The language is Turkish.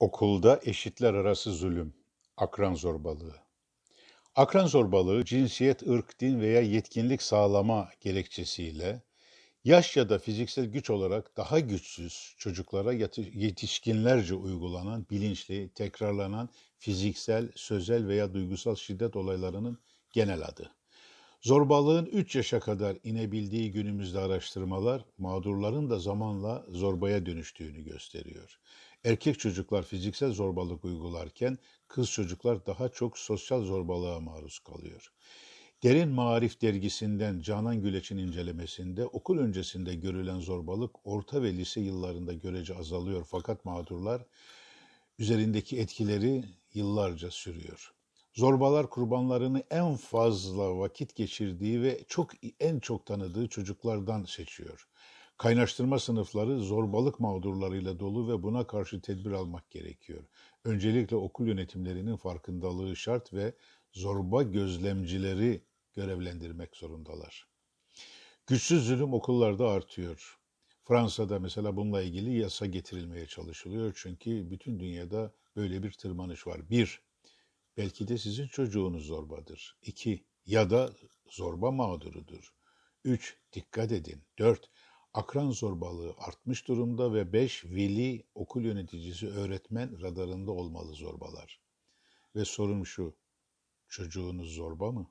Okulda eşitler arası zulüm, akran zorbalığı. Akran zorbalığı cinsiyet, ırk, din veya yetkinlik sağlama gerekçesiyle yaş ya da fiziksel güç olarak daha güçsüz çocuklara yetişkinlerce uygulanan bilinçli, tekrarlanan fiziksel, sözel veya duygusal şiddet olaylarının genel adı. Zorbalığın 3 yaşa kadar inebildiği günümüzde araştırmalar mağdurların da zamanla zorbaya dönüştüğünü gösteriyor. Erkek çocuklar fiziksel zorbalık uygularken kız çocuklar daha çok sosyal zorbalığa maruz kalıyor. Derin Marif dergisinden Canan Güleç'in incelemesinde okul öncesinde görülen zorbalık orta ve lise yıllarında görece azalıyor fakat mağdurlar üzerindeki etkileri yıllarca sürüyor. Zorbalar kurbanlarını en fazla vakit geçirdiği ve çok en çok tanıdığı çocuklardan seçiyor. Kaynaştırma sınıfları zorbalık mağdurlarıyla dolu ve buna karşı tedbir almak gerekiyor. Öncelikle okul yönetimlerinin farkındalığı şart ve zorba gözlemcileri görevlendirmek zorundalar. Güçsüz zulüm okullarda artıyor. Fransa'da mesela bununla ilgili yasa getirilmeye çalışılıyor. Çünkü bütün dünyada böyle bir tırmanış var. Bir, belki de sizin çocuğunuz zorbadır. İki, ya da zorba mağdurudur. Üç, dikkat edin. Dört, akran zorbalığı artmış durumda ve 5 veli, okul yöneticisi, öğretmen radarında olmalı zorbalar. Ve sorun şu, çocuğunuz zorba mı?